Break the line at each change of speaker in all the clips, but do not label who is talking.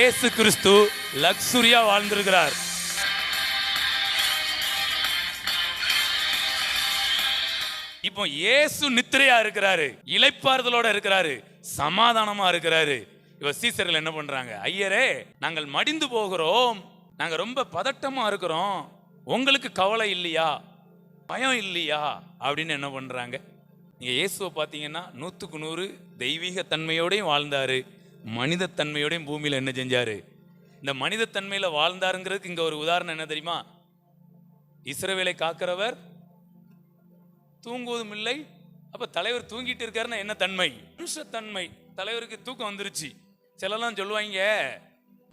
ஏசு கிறிஸ்து லக்ஸுரியா வாழ்ந்திருக்கிறார். இப்போ இயேசு நித்திரையா இருக்கிறாரு இளைப்பாறுதலோட இருக்கிறாரு சமாதானமா இருக்கிறாரு. இவ சீசர்கள் என்ன பண்றாங்க? ஐயரே நாங்கள் மடிந்து போகிறோம். நாங்க ரொம்ப பதட்டமா இருக்கிறோம். உங்களுக்கு கவலை இல்லையா? பயம் இல்லையா? அப்படின்னு என்ன பண்றாங்க? நீங்க இயேசுவை பார்த்தீங்கன்னா நூற்றுக்கு நூறு தெய்வீக தன்மையோடையும் வாழ்ந்தாரு. மனித தன்மையோடையும் என்ன செஞ்சார்? இந்த மனித வாழ்ந்தாருங்கிறதுக்கு இங்கே ஒரு உதாரணம் என்ன தெரியுமா? இஸ்ரவேலை காக்கிறவர் தூங்குவதும் இல்லை. அப்போ தலைவர் தூங்கிட்டு இருக்காருன்னா என்ன தன்மை? மனுஷத்தன்மை. தலைவருக்கு தூக்கம் வந்துருச்சு. சிலலாம் சொல்லுவாங்க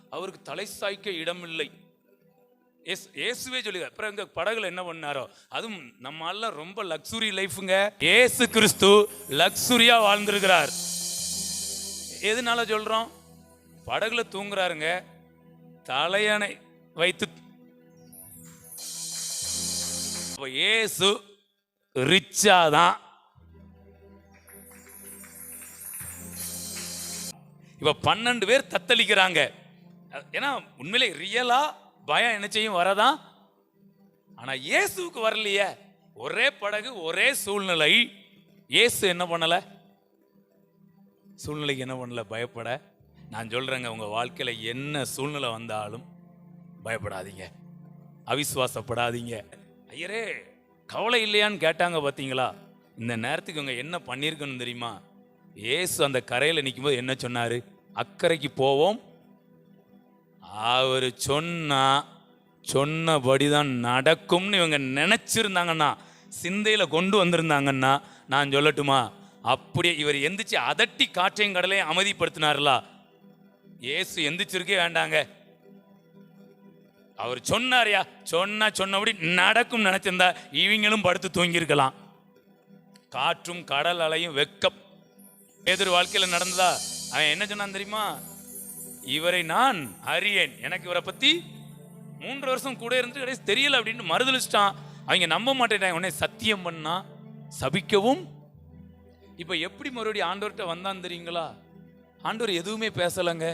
அவருக்கு தலை சாய்க்க இடம் இல்லை. ஏசு இயேசுவே சொல்லுங்க அப்புறம் எங்கள் படகுல என்ன பண்ணாரோ? அதுவும் நம்மளால ரொம்ப லக்ஸுரி லைஃபுங்க ஏசு கிறிஸ்து லக்ஸுரியாக வாழ்ந்திருக்கிறார். எதனால சொல்றோம்? படகுல தூங்குறாருங்க. தலையணை வைத்து அப்ப இயேசு ரிச்சா தான் இப்ப பன்னெண்டு பேர் தத்தளிக்கிறாங்க. ஏன்னா உண்மையிலே ரியலா பயம் என்ன செய்யும் வரதான் ஆனா இயேசுவுக்கு வரலையே. ஒரே படகு ஒரே சூழ்நிலை. இயேசு என்ன பண்ணலை? சூழ்நிலைக்கு என்ன பண்ணல? பயப்பட. நான் சொல்கிறேங்க உங்கள் வாழ்க்கையில் என்ன சூழ்நிலை வந்தாலும் பயப்படாதீங்க. அவிசுவாசப்படாதீங்க. ஐயரே கவலை இல்லையான்னு கேட்டாங்க பார்த்தீங்களா இந்த நேரத்துக்கு இவங்க என்ன பண்ணியிருக்கணும் தெரியுமா? ஏசு அந்த கரையில் நிற்கும்போது என்ன சொன்னார்? அக்கறைக்கு போவோம். அவர் சொன்னா சொன்னபடி தான் நடக்கும்னு இவங்க நினச்சிருந்தாங்கன்னா சிந்தையில் கொண்டு வந்திருந்தாங்கன்னா நான் சொல்லட்டுமா? அப்படியே இவர் எந்திரிச்சு அதட்டி காற்றையும் கடலையும் அமைதிப்படுத்தினார்ல? ஏசு எந்திரிச்சிருக்கே வேண்டாங்க. அவர் சொன்னார்யா சொன்னா சொன்னபடி நடக்கும் நினைச்சிருந்தா இவங்களும் படுத்து தூங்கியிருக்கலாம். காற்றும் கடல் அலையும் வெக்கம். எதிர் வாழ்க்கையில் நடந்ததா? அவன் என்ன சொன்னான் தெரியுமா? இவரை நான் அறியேன். எனக்கு இவரை பத்தி மூன்று வருஷம் கூட இருந்து கடைசி தெரியல அப்படின்னு மறுதளிச்சிட்டான் அவங்க நம்ப மாட்டேன் உடனே சத்தியம் பண்ணா சபிக்கவும் இப்ப எப்படி மறுபடியும் ஆண்டவர்கிட்ட வந்தான் தெரியுங்களா? ஆண்டவர் எதுவுமே பேசலைங்க.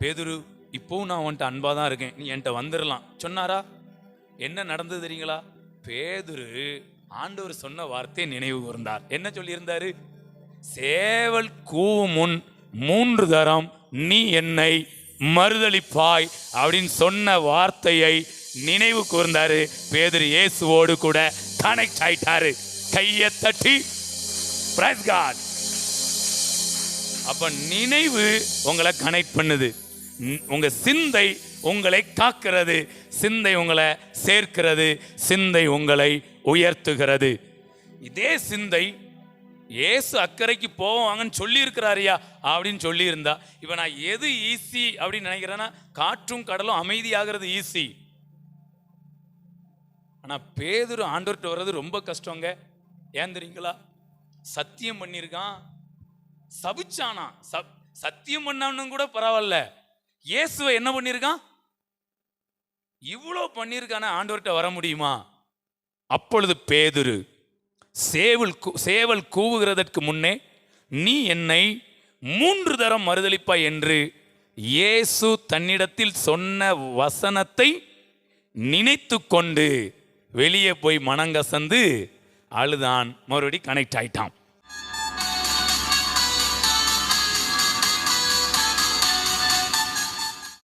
பேதுரு இப்போவும் நான் உன்கிட்ட அன்பா தான் இருக்கேன். நீ என்கிட்ட வந்துடலாம் சொன்னாரா? என்ன நடந்தது தெரியுங்களா? பேதுரு ஆண்டவர் சொன்ன வார்த்தையை நினைவு கூர்ந்தார். என்ன சொல்லியிருந்தாரு? சேவல் கூவும் முன் மூன்று தரம் நீ என்னை மறுதளிப்பாய் அப்படின்னு சொன்ன வார்த்தையை நினைவு கூர்ந்தாரு. பேதுரு இயேசுவோடு கூட கனெக்ட் ஆயிட்டாரு. கையை தட்டி பிரைஸ் காட் அப்ப நினைவு உங்களை கனெக்ட் பண்ணுது. உங்க சிந்தை உங்களை காக்கிறது. சிந்தை உங்களை சேர்க்கிறது. சிந்தை உங்களை உயர்த்துகிறது. இதே சிந்தை ஏசு அக்கறைக்கு போவாங்கன்னு சொல்லியிருக்கிறாரியா அப்படின்னு சொல்லியிருந்தா இப்போ நான் எது ஈஸி அப்படின்னு நினைக்கிறேன்னா காற்றும் கடலும் அமைதியாகிறது ஈஸி. ஆனா பேதொரு ஆண்டவர்கிட்ட வர்றது ரொம்ப கஷ்டங்க. ஏன் தெரியுங்களா? சத்தியம் பண்ணியிருக்கான் சபிச்சானா. சப் சத்தியம் பண்ணான்னு கூட பரவாயில்ல. இயேசுவை என்ன பண்ணியிருக்கான் இவ்வளோ பண்ணியிருக்கான ஆண்டவர்கிட்ட வர முடியுமா? அப்பொழுது பேதுரு சேவல் சேவல் கூவுகிறதற்கு முன்னே நீ என்னை மூன்று தரம் மறுதளிப்பாய் என்று இயேசு தன்னிடத்தில் சொன்ன வசனத்தை நினைத்து கொண்டு வெளியே போய் மனங்கசந்து அழுதான் மறுபடி கனெக்ட் ஆயிட்டான்.